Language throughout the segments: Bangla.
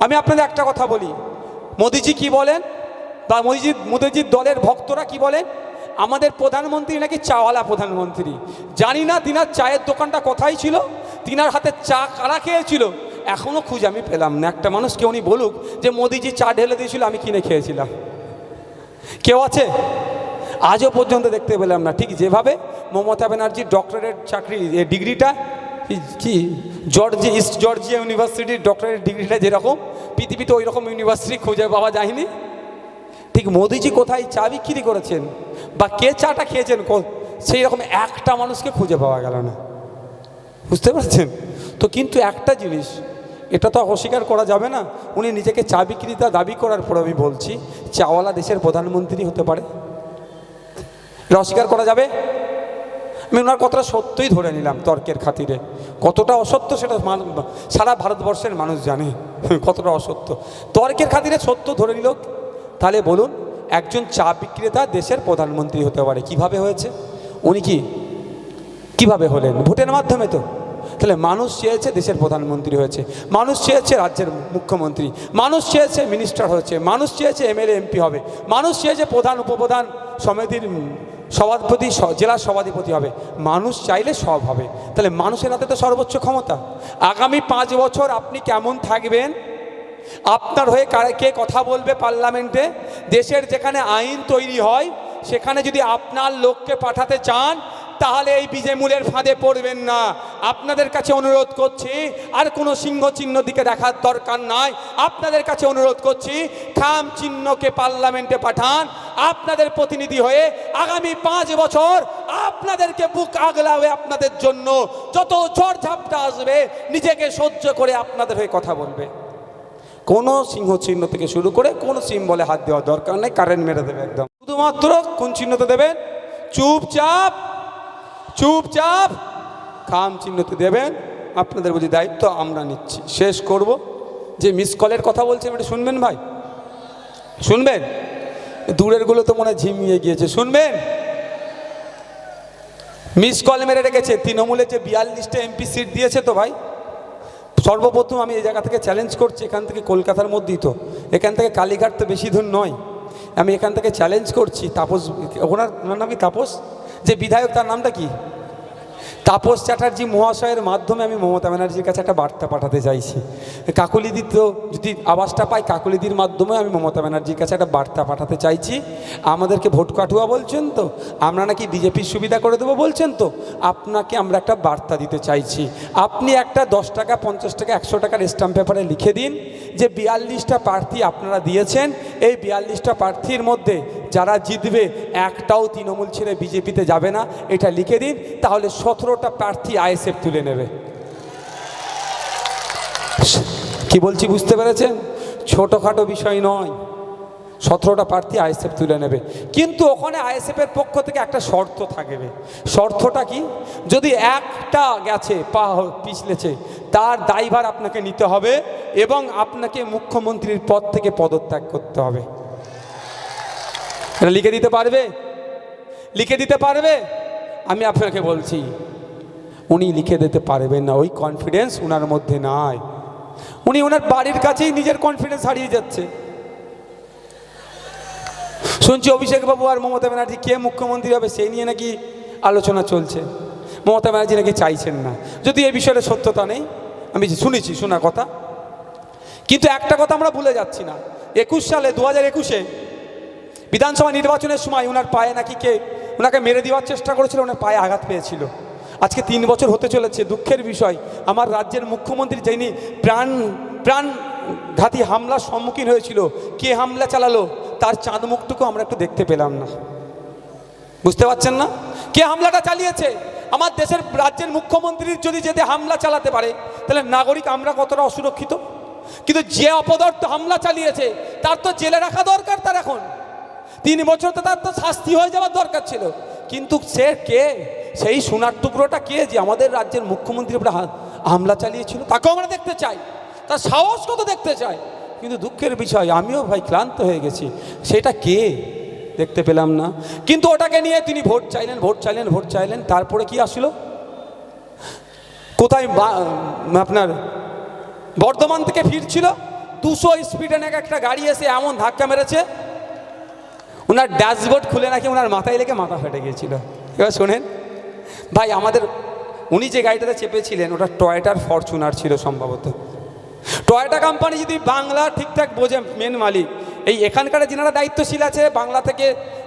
আমি আপনাদের একটা কথা বলি। মোদিজি কি বলেন? বা মোদিজি, মোদিজির দলের ভক্তরা কি বলেন? আমাদের প্রধানমন্ত্রী নাকি চাওয়ালা প্রধানমন্ত্রী। জানি না তিনার চায়ের দোকানটা কোথায় ছিল, তিনার হাতে চা কারা খেয়েছিল এখনও খুঁজে আমি পেলাম না। একটা মানুষ কেউ উনি বলুক যে মোদিজি চা ঢেলে দিয়েছিল, আমি কিনে খেয়েছিলাম। কেউ আছে? আজও পর্যন্ত দেখতে পেলাম না। ঠিক যেভাবে মমতা ব্যানার্জির ডক্টরেট চাকরি ডিগ্রিটা কি- জর্জি ইস্ট জর্জিয়া ইউনিভার্সিটির ডক্টরেট ডিগ্রিটা যেরকম, পৃথিবীতে ওই রকম ইউনিভার্সিটি খুঁজে পাওয়া যায়নি। ঠিক মোদিজি কোথায় চা বিক্রি করেছেন বা কে চাটা খেয়েছেন সেই রকম একটা মানুষকে খুঁজে পাওয়া গেল না। বুঝতে পারছেন? তো কিন্তু একটা জিনিস, এটা তো অস্বীকার করা যাবে না, উনি নিজেকে চা বিক্রেতা দাবি করার পর আমি বলছি, চাওয়ালা দেশের প্রধানমন্ত্রী হতে পারে। এটা অস্বীকার করা যাবে? আমি ওনার কথাটা সত্যই ধরে নিলাম তর্কের খাতিরে। কতটা অসত্য সেটা সারা ভারতবর্ষের মানুষ জানে কতটা অসত্য। তর্কের খাতিরে সত্য ধরে নিল তাহলে বলুন, একজন চা বিক্রেতা দেশের প্রধানমন্ত্রী হতে পারে। কীভাবে হয়েছে? উনি কি, কীভাবে হলেন? ভোটের মাধ্যমে তো। তাহলে মানুষ চেয়েছে দেশের প্রধানমন্ত্রী হয়েছে। মানুষ চেয়েছে রাজ্যের মুখ্যমন্ত্রী। মানুষ চেয়েছে মিনিস্টার হয়েছে। মানুষ চেয়েছে এমএলএ, এমপি হবে। মানুষ চেয়েছে প্রধান, উপপ্রধান, সমিতির উম, সভাপতি স- জেলার সভাধিপতি হবে। মানুষ চাইলে সব হবে। তাহলে মানুষের হাতে তো সর্বোচ্চ ক্ষমতা। আগামী পাঁচ বছর আপনি কেমন থাকবেন? আপনার হয়ে কে কথা বলবে পার্লামেন্টে? দেশের যেখানে আইন তৈরি হয় সেখানে যদি আপনার লোককে পাঠাতে চান তাহলে এই বিজেমূলের ফাঁদে পড়বেন না। আপনাদের কাছে অনুরোধ করছি, আর কোনো সিংহ চিহ্ন দিকে দেখার দরকার নাই। আপনাদের কাছে অনুরোধ করছি, খাম চিহ্নকে পার্লামেন্টে পাঠান। আপনাদের প্রতিনিধি হয়ে আগামী পাঁচ বছর আপনাদেরকে বুক আগলা হয়ে আপনাদের জন্য। যত ঝড় ঝাপটা আসবে, নিজেকে সহ্য করে আপনাদের হয়ে কথা বলবে। কোনো সিংহ চিহ্ন থেকে শুরু করে কোনো সিম্বলে হাত দেওয়ার দরকার নেই, কারেন্ট মেরে দেবে একদম। শুধুমাত্র কোন চিহ্নতে দেবেন? চুপচাপ চুপচাপ খাম চিহ্নতে দেবেন। আপনাদের বুঝি দায়িত্ব, আমরা নিচ্ছি। শেষ করব। যে মিস কলের কথা বলছে এটা শুনবেন ভাই? শুনবেন? দূরেরগুলো তো মনে ঝিমিয়ে গিয়েছে। শুনবেন? মিস কল মেরে রেখেছে। তৃণমূলের যে বিয়াল্লিশটা এমপি সিট দিয়েছে তো ভাই। সর্বপ্রথম আমি এই জায়গা থেকে চ্যালেঞ্জ করছি, এখান থেকে কলকাতার মধ্যেই তো। এখান থেকে কালীঘাট তো বেশি দূর নয়। আমি এখান থেকে চ্যালেঞ্জ করছি। তাপস ওনার নাম কি? তাপস? যে বিধায়ক, তার নামটা কি? তাপস চ্যাটার্জি মহাশয়ের মাধ্যমে আমি মমতা ব্যানার্জির কাছে একটা বার্তা পাঠাতে চাইছি। কাকলিদি তো যদি আওয়াজটা পাই কাকলিদির মাধ্যমে আমি মমতা ব্যানার্জির কাছে একটা বার্তা পাঠাতে চাইছি। আমাদেরকে ভোট কাটুয়া বলছেন তো? আমরা নাকি বিজেপির সুবিধা করে দেবো বলছেন তো? আপনাকে আমরা একটা বার্তা দিতে চাইছি। আপনি একটা দশ টাকা, পঞ্চাশ টাকা, একশো টাকার স্ট্যাম্প পেপারে লিখে দিন যে বিয়াল্লিশটা প্রার্থী আপনারা দিয়েছেন। এই বিয়াল্লিশটা প্রার্থীর মধ্যে যারা জিতবে, একটাও তৃণমূল ছেড়ে বিজেপিতে যাবে না। এটা লিখে দিন, তাহলে সতেরোটা প্রার্থী আইএসএফ তুলে নেবে। কি বলছি বুঝতে পেরেছেন? ছোটোখাটো বিষয় নয়। সতেরোটা প্রার্থী আইএসএফ তুলে নেবে। কিন্তু ওখানে আইএসএফের পক্ষ থেকে একটা শর্ত থাকবে শর্তটা কি? যদি একটা গেছে, পা পিছলেছে, তার দায়ভার আপনাকে নিতে হবে এবং আপনাকে মুখ্যমন্ত্রীর পদ থেকে পদত্যাগ করতে হবে। এটা লিখে দিতে পারবে? লিখে দিতে পারবে? আমি আপনাকে বলছি, উনি লিখে দিতে পারবেন না, ওই কনফিডেন্স ওনার মধ্যে নাই। উনি ওনার বাড়ির কাছেই নিজের কনফিডেন্স হারিয়ে যাচ্ছে। শুনছি অভিষেক বাবু আর মমতা ব্যানার্জি, কে মুখ্যমন্ত্রী হবে সেই নিয়ে নাকি আলোচনা চলছে। মমতা ব্যানার্জি নাকি চাইছেন না। যদি এই বিষয়ে সত্যতা নেই, আমি শুনেছি, শোনা কথা। কিন্তু একটা কথা আমরা ভুলে যাচ্ছি না। একুশ সালে দু হাজার একুশে বিধানসভা নির্বাচনের সময় ওনার পায়ে নাকি কে ওনাকে মেরে দেওয়ার চেষ্টা করেছিল ওনার পায়ে আঘাত পেয়েছিল। আজকে তিন বছর হতে চলেছে, দুঃখের বিষয়। আমার রাজ্যের মুখ্যমন্ত্রী যিনি প্রাণ, প্রাণঘাতী হামলার সম্মুখীন হয়েছিল, কে হামলা চালালো, তার চাঁদ মুখটুকু আমরা একটু দেখতে পেলাম না। বুঝতে পারছেন না? কে হামলাটা চালিয়েছে? আমার দেশের রাজ্যের মুখ্যমন্ত্রীর যদি যেতে হামলা চালাতে পারে, তাহলে নাগরিক আমরা কতটা অসুরক্ষিত? কিন্তু যে অপদার্থ হামলা চালিয়েছে, তার তো জেলে রাখা দরকার তার এখন। তিন বছর তো তার তো শাস্তি হয়ে যাওয়ার দরকার ছিল। কিন্তু সে কে? সেই সোনার টুকরোটা কে যে আমাদের রাজ্যের মুখ্যমন্ত্রী উপরে হামলা চালিয়েছিল? তাকেও আমরা দেখতে চাই। তার সাহস কত দেখতে চাই। কিন্তু দুঃখের বিষয়, আমিও ভাই ক্লান্ত হয়ে গেছি। সেটা কে? দেখতে পেলাম না। কিন্তু ওটাকে নিয়ে তিনি ভোট চাইলেন ভোট চাইলেন ভোট চাইলেন। তারপরে কি আসলো? কোথায় আপনার বর্ধমান থেকে ফিরছিল? দুশো স্পিডে নাকি একটা গাড়ি এসে এমন ধাক্কা মেরেছে ওনার ড্যাশবোর্ড খুলে নাকি ওনার মাথায় লেগে মাথা ফেটে গিয়েছিল। এবার শোনেন, ভাই, আমাদের, উনি যে গাড়িটাতে চেপেছিলেন, ওটা টয়টার ফরচুনার ছিল সম্ভবত। টয়টা কোম্পানি যদি বাংলা ঠিকঠাক বোঝে মেন মালিক, এই এখানকার যেনারা দায়িত্বশীল আছে, বাংলা থেকে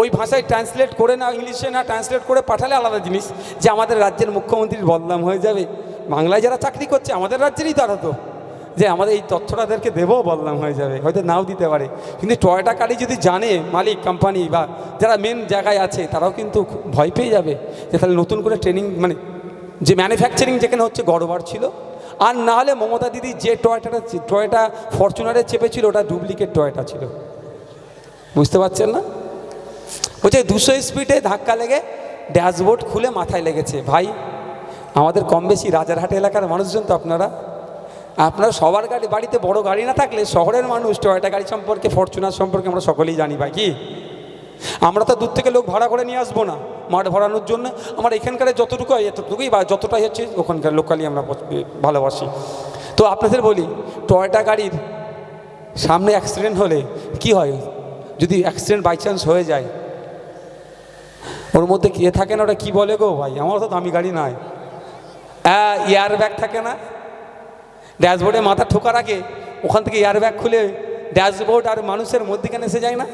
ওই ভাষায় ট্রান্সলেট করে না, ইংলিশে না ট্রান্সলেট করে পাঠালে আলাদা জিনিস, যে আমাদের রাজ্যের মুখ্যমন্ত্রীর বদনাম হয়ে যাবে। বাংলায় যারা চাকরি করছে, আমাদের রাজ্যেরই তারা তো। যে আমাদের এই তথ্যটা তাদেরকে দেবো বদনাম হয়ে যাবে। হয়তো নাও দিতে পারে। কিন্তু টয়টা গাড়ি যদি জানে মালিক কোম্পানি বা যারা মেন জায়গায় আছে, তারাও কিন্তু ভয় পেয়ে যাবে যে তাহলে নতুন করে ট্রেনিং মানে যে ম্যানুফ্যাকচারিং যেখানে হচ্ছে গড়বড় ছিল, আর না হলে মমতা দিদি যে টয়টাটা টয়টা ফরচুনারে চেপেছিল, ওটা ডুপ্লিকেট টয়টা ছিল। বুঝতে পারছেন না? বলছে, দুশো স্পিডে ধাক্কা লেগে ড্যাশবোর্ড খুলে মাথায় লেগেছে। ভাই, আমাদের কম বেশি রাজারহাট এলাকার মানুষজন তো আপনারা। আপনার সবার গাড়ি, বাড়িতে বড় গাড়ি না থাকলে শহরের মানুষ টয়টা গাড়ি সম্পর্কে, ফরচুনার সম্পর্কে আমরা সকলেই জানি ভাই, কি? আমরা তো দূর থেকে লোক ভাড়া করে নিয়ে আসব না মাঠ ভরানোর জন্য। আমার এখানকার যতটুকু হয়, এতটুকুই বা যতটাই হচ্ছে, ওখানকার লোকালি আমরা ভালোবাসি। তো আপনাদের বলি, টয়টা গাড়ির সামনে অ্যাক্সিডেন্ট হলে কি হয়? যদি অ্যাক্সিডেন্ট বাই চান্স হয়ে যায়, ওর মধ্যে কে থাকে না ওটা কী বলে গো ভাই? আমার তো দামি গাড়ি নয় এয়ার ব্যাগ থাকে না? ড্যাশবোর্ডে মাথা ঠোকার আগে ওখান থেকে এয়ার ব্যাগ খুলে ড্যাশবোর্ড আর মানুষের মধ্যেখানে এসে যায় না?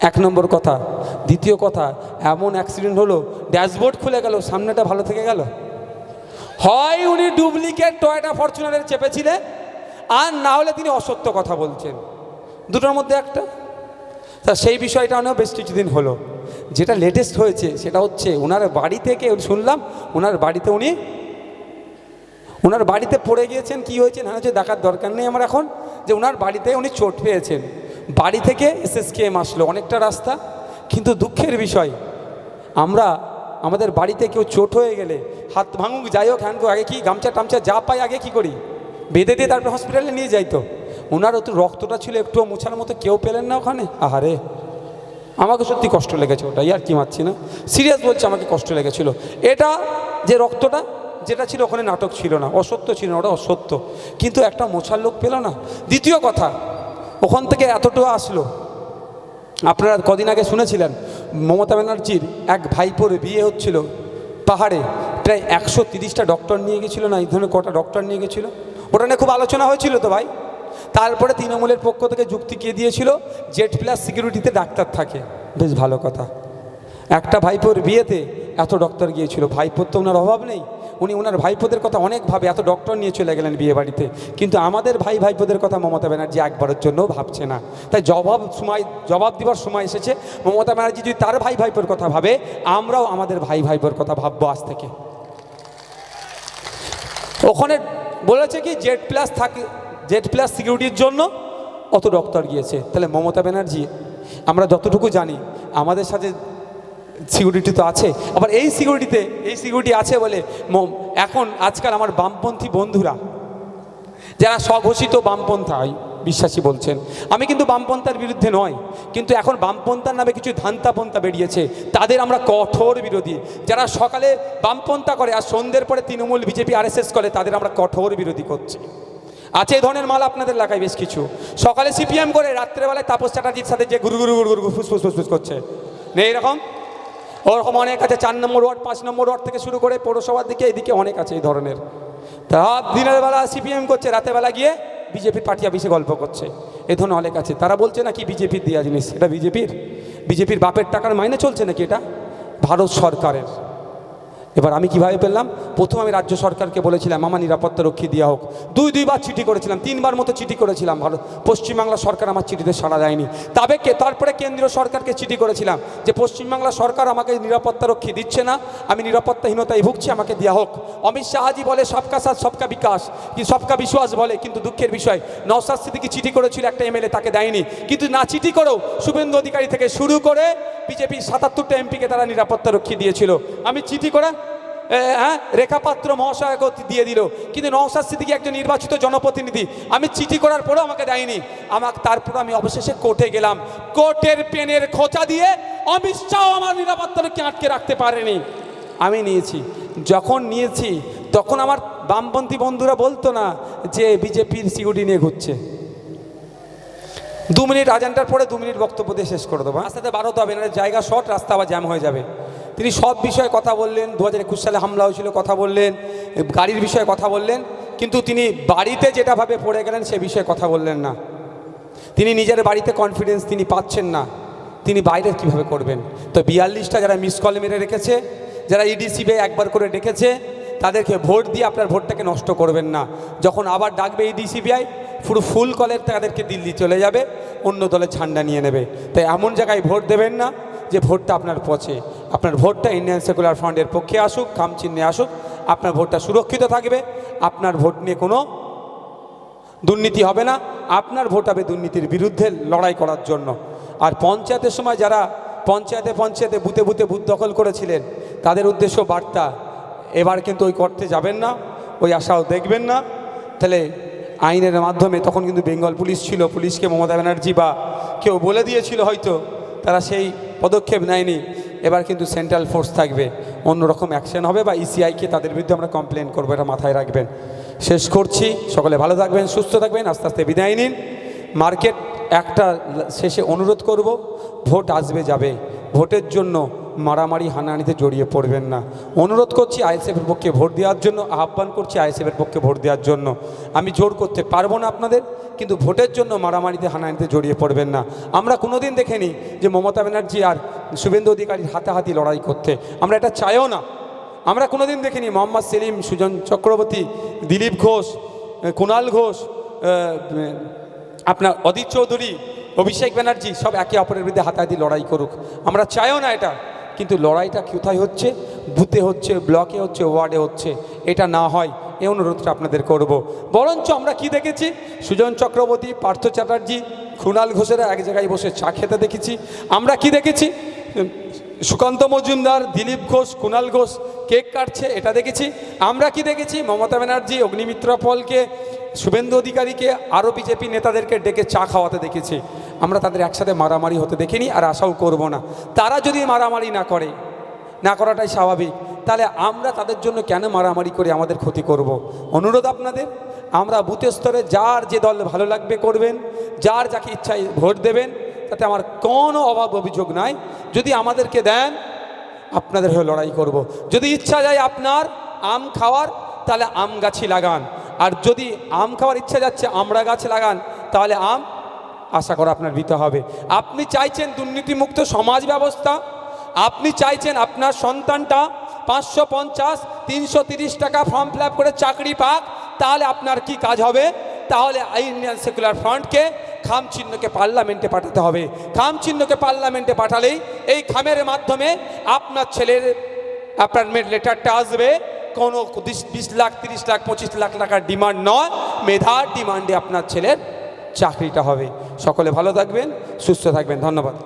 এক নম্বর কথা। দ্বিতীয় কথা, এমন অ্যাক্সিডেন্ট হলো, ড্যাশবোর্ড খুলে গেল, সামনেটা ভালো থেকে গেল। হয় উনি ডুপ্লিকেট টয়টা ফরচুনারের চেপেছিলেন আর না হলে তিনি অসত্য কথা বলছেন। দুটোর মধ্যে একটা। তা সেই বিষয়টা নিয়েও বেশ কিছুদিন হলো। যেটা লেটেস্ট হয়েছে, সেটা হচ্ছে ওনার বাড়ি থেকে শুনলাম ওনার বাড়িতে উনি ওনার বাড়িতে পড়ে গিয়েছেন, কি হয়েছেন না হচ্ছে দেখার দরকার নেই আমার এখন, যে ওনার বাড়িতে উনি চোট পেয়েছেন। বাড়ি থেকে এসএসকেএম আসলো, অনেকটা রাস্তা, কিন্তু দুঃখের বিষয়, আমরা, আমাদের বাড়িতে কেউ চোট হয়ে গেলে, হাত ভাঙুক, যাই হোক হ্যান আগে কি গামছা টামছা যা পাই, আগে কি করি? বেঁধে দিয়ে তারপরে হসপিটালে নিয়ে যাই তো। ওনারও তো রক্তটা ছিল, একটুও মোছার মতো কেউ পেলেন না ওখানে? আহারে! আমাকে সত্যি কষ্ট লেগেছে ওটা ইয়ার কি মারছি না? সিরিয়াস বলছে, আমাকে কষ্ট লেগেছিল। এটা যে রক্তটা যেটা ছিল ওখানে নাটক ছিল না, অসত্য ছিল না, ওটা অসত্য। কিন্তু একটা মোছার লোক পেল না। দ্বিতীয় কথা, ওখান থেকে এতটুকু আসলো। আপনারা কদিন আগে শুনেছিলেন, মমতা ব্যানার্জির এক ভাইপোর বিয়ে হচ্ছিল পাহাড়ে। প্রায় একশো তিরিশটা ডক্টর নিয়ে গেছিল না, এই ধরনের কটা ডক্টর নিয়ে গেছিল। ওটা নিয়ে খুব আলোচনা হয়েছিল তো ভাই? তারপরে তৃণমূলের পক্ষ থেকে যুক্তি কে দিয়েছিল? জেড প্লাস সিকিউরিটিতে ডাক্তার থাকে। বেশ ভালো কথা। একটা ভাইপোর বিয়েতে এত ডক্টর গিয়েছিল। ভাইপোর তো ওনার অভাব নেই। উনি ওনার ভাইপোদের কথা অনেক ভাবে এত ডক্টর নিয়ে চলে গেলেন বিয়ে বাড়িতে। কিন্তু আমাদের ভাই ভাইপোদের কথা মমতা ব্যানার্জি একবারের জন্য ভাবছে না। তাই জবাব সময়, জবাব দেওয়ার সময় এসেছে। মমতা ব্যানার্জি যদি তার ভাই ভাইপোর কথা ভাবে, আমরাও আমাদের ভাই ভাইপোর কথা ভাববো আজ থেকে। ওখানে বলেছে কি জেড প্লাস থাকে জেড প্লাস সিকিউরিটির জন্য অত ডক্টর গিয়েছে। তাহলে মমতা ব্যানার্জি, আমরা যতটুকু জানি, আমাদের সাথে সিকিউরিটি তো আছে। আবার এই সিকিউরিটিতে এই সিকিউরিটি আছে বলে এখন আজকাল আমার বামপন্থী বন্ধুরা, যারা স্বঘোষিত বামপন্থায় বিশ্বাসী বলছেন, আমি কিন্তু বামপন্থার বিরুদ্ধে নয়, কিন্তু এখন বামপন্থার নামে কিছু ধান্তাপন্থা বেরিয়েছে, তাদের আমরা কঠোর বিরোধী। যারা সকালে বামপন্থা করে আর সন্ধ্যের পরে তৃণমূল, বিজেপি, আরএসএস করে, তাদের আমরা কঠোর বিরোধী করছি। আছে এই ধরনের মাল আপনাদের এলাকায় বেশ কিছু। সকালে সিপিএম করে, রাত্রেবেলায় তাপস চ্যাটার্জির সাথে যে গুরু গুরু গুরু গুরু ফুসফুস ফুসফুস করছে। নেই এরকম? ওরকম অনেক আছে, চার নম্বর ওয়ার্ড, পাঁচ নম্বর ওয়ার্ড থেকে শুরু করে পৌরসভার দিকে এদিকে অনেক আছে এই ধরনের। তা দিনের বেলা সিপিএম করছে, রাতের বেলা গিয়ে বিজেপির পার্টি অফিসে গল্প করছে। এ ধরনের অনেক আছে। তারা বলছে নাকি বিজেপির দেওয়া জিনিস, এটা বিজেপির? বিজেপির বাপের টাকার মাইনে চলছে নাকি এটা? ভারত সরকারের। এবার আমি কীভাবে পেলাম? প্রথম আমি রাজ্য সরকারকে বলেছিলাম আমার নিরাপত্তা রক্ষী দেওয়া হোক। দুই, দুইবার চিঠি করেছিলাম, তিনবার মতো চিঠি করেছিলাম। ভারত, পশ্চিমবাংলা সরকার আমার চিঠিতে সাড়া দেয়নি। তবে কে, তারপরে কেন্দ্রীয় সরকারকে চিঠি করেছিলাম যে, পশ্চিমবাংলা সরকার আমাকে নিরাপত্তা রক্ষী দিচ্ছে না, আমি নিরাপত্তাহীনতায় ভুগছি, আমাকে দেওয়া হোক। অমিত শাহাজি বলে, সবকা সাথ, সবকা বিকাশ। কি, সবকা বিশ্বাস বলে, কিন্তু দুঃখের বিষয় নওসাদ সিদ্দিকি চিঠি করেছিল একটা এমএলএ, তাকে দেয়নি। কিন্তু না চিঠি করেও শুভেন্দু অধিকারী থেকে শুরু করে বিজেপির সাতাত্তরটা এমপিকে তারা নিরাপত্তা রক্ষী দিয়েছিল। আমি চিঠি করে হ্যাঁ? রেখাপাত্র মহাশয়কে দিয়ে দিল। কিন্তু নওসাদ সিদ্দিকি একজন নির্বাচিত জনপ্রতিনিধি। আমি চিঠি করার পরেও আমাকে দেয়নি। আমাকে তারপর আমি অবশেষে কোর্টে গেলাম। কোর্টের পেনের খোঁচা দিয়ে অমিত শাহ আমার নিরাপত্তাকে আটকে রাখতে পারেনি। আমি নিয়েছি। যখন নিয়েছি, তখন আমার বামপন্থী বন্ধুরা বলতো না যে বিজেপির সিকিউরিটি নিয়ে ঘুরছে। দু মিনিট আজানটার পরে দু মিনিট বক্তব্য দিয়ে শেষ করে দেবো। রাস্তাতে বার হতে হবে না জায়গা শর্ট, রাস্তা আবার জ্যাম হয়ে যাবে। তিনি সব বিষয়ে কথা বললেন দু হাজার একুশ সালে হামলা হয়েছিল, কথা বললেন, গাড়ির বিষয়ে কথা বললেন, কিন্তু তিনি বাড়িতে যেটাভাবে পড়ে গেলেন সে বিষয়ে কথা বললেন না। তিনি নিজের বাড়িতে কনফিডেন্স তিনি পাচ্ছেন না। তিনি বাইরে কীভাবে করবেন? তো বিয়াল্লিশটা যারা মিস কল মেরে রেখেছে, যারা E ইডিসিবে একবার করে ডেকেছে, তাদেরকে ভোট দিয়ে আপনার ভোটটাকে নষ্ট করবেন না। যখন আবার ডাকবে E ইডিসিবিআই পুরো ফুল কলের তাদেরকে দিল্লি চলে যাবে, অন্য দলের ঝান্ডা নিয়ে নেবে। তাই এমন জায়গায় ভোট দেবেন না যে ভোটটা আপনার পচে। আপনার ভোটটা ইন্ডিয়ান সেকুলার ফ্রন্টের পক্ষে আসুক খাম চিহ্নে আসুক, আপনার ভোটটা সুরক্ষিত থাকবে, আপনার ভোট নিয়ে কোনো দুর্নীতি হবে না, আপনার ভোট হবে দুর্নীতির বিরুদ্ধে লড়াই করার জন্য। আর পঞ্চায়েতের সময় যারা পঞ্চায়েতে পঞ্চায়েতে বুথে বুথে বুথ দখল করেছিলেন, তাদের উদ্দেশ্য বার্তা, এবার কিন্তু ওই করতে যাবেন না, ওই আশাও দেখবেন না। তাহলে আইনের মাধ্যমে তখন কিন্তু বেঙ্গল পুলিশ ছিল, পুলিশকে মমতা ব্যানার্জি বা কেউ বলে দিয়েছিল হয়তো, তারা সেই পদক্ষেপ নেয়নি। এবার কিন্তু সেন্ট্রাল ফোর্স থাকবে। অন্যরকম অ্যাকশন হবে বা ইসিআইকে তাদের বিরুদ্ধে আমরা কমপ্লেন করব, এটা মাথায় রাখবেন। শেষ করছি। সকলে ভালো থাকবেন, সুস্থ থাকবেন, আস্তে আস্তে বিদায় নিন। মার্কেট একটা শেষে অনুরোধ করব, ভোট আসবে যাবে। ভোটের জন্য মারামারি হানাহানিতে জড়িয়ে পড়বেন না। অনুরোধ করছি আইএসএফের পক্ষে ভোট দেওয়ার জন্য, আহ্বান করছি আইএসএফের পক্ষে ভোট দেওয়ার জন্য। আমি জোর করতে পারব না আপনাদের, কিন্তু ভোটের জন্য মারামারিতে, হানাহানিতে জড়িয়ে পড়বেন না। আমরা কোনোদিন দেখিনি যে মমতা ব্যানার্জি আর শুভেন্দু অধিকারীর হাতাহাতি লড়াই করতে। আমরা এটা চাইও না। আমরা কোনোদিন দেখিনি মোহাম্মদ সেলিম, সুজন চক্রবর্তী, দিলীপ ঘোষ কুণাল ঘোষ আপনার অদিত চৌধুরী, অভিষেক ব্যানার্জি সব একে অপরের বিরুদ্ধে হাতাহাতি লড়াই করুক। আমরা চাইও না এটা। কিন্তু লড়াইটা কোথায় হচ্ছে? বুথে হচ্ছে, ব্লকে হচ্ছে, ওয়ার্ডে হচ্ছে। এটা না হয়, এ অনুরোধটা আপনাদের করব। বরঞ্চ আমরা কি দেখেছি? সুজন চক্রবর্তী, পার্থ চ্যাটার্জি, খুনাল ঘোষেরা এক জায়গায় বসে চা খেতে দেখেছি। আমরা কি দেখেছি? সুকান্ত মজুমদার, দিলীপ ঘোষ কুণাল ঘোষ, কেক কাটছে, এটা দেখেছি। আমরা কি দেখেছি? মমতা ব্যানার্জি, অগ্নিমিত্রা পলকে, শুভেন্দু অধিকারীকে, আরও বিজেপি নেতাদেরকে ডেকে চা খাওয়াতে দেখেছি। আমরা তাদের একসাথে মারামারি হতে দেখিনি, আর আশাও করব না। তারা যদি মারামারি না করে, না করাটাই স্বাভাবিক, তাহলে আমরা তাদের জন্য কেন মারামারি করে আমাদের ক্ষতি করব। অনুরোধ আপনাদের, আমরা বুথের স্তরে যার যে দল ভালো লাগবে করবেন, যার যাকে ইচ্ছায় ভোট দেবেন, তাতে আমার কোনো অভাব অভিযোগ নাই। যদি আমাদেরকে দেন, আপনাদের হয়ে লড়াই করব। যদি ইচ্ছা যায় আপনার আম খাওয়ার, তাহলে আম গাছই লাগান। আর যদি আম খাওয়ার ইচ্ছা যাচ্ছে আমড়া গাছ লাগান, তাহলে আম আশা করা আপনার দিতে হবে। আপনি চাইছেন দুর্নীতিমুক্ত সমাজ ব্যবস্থা, আপনি চাইছেন আপনার সন্তানটা পাঁচশো পঞ্চাশ, তিনশো টাকা ফর্ম ফিল করে চাকরি পাক, তাহলে আপনার কি কাজ হবে? তাহলে ইন্ডিয়ান সেকুলার ফ্রন্টকে, খাম চিহ্নকে পার্লামেন্টে পাঠাতে হবে। খাম চিহ্নকে পার্লামেন্টে পাঠালেই এই খামের মাধ্যমে আপনার ছেলের অ্যাপয়েন্টমেন্ট লেটারটা আসবে। কোনো বিশ লাখ, তিরিশ লাখ, পঁচিশ লাখ টাকার ডিমান্ড নয়, মেধার ডিমান্ডে আপনার ছেলের চাকরিটা হবে। সকলে ভালো থাকবেন, সুস্থ থাকবেন, ধন্যবাদ।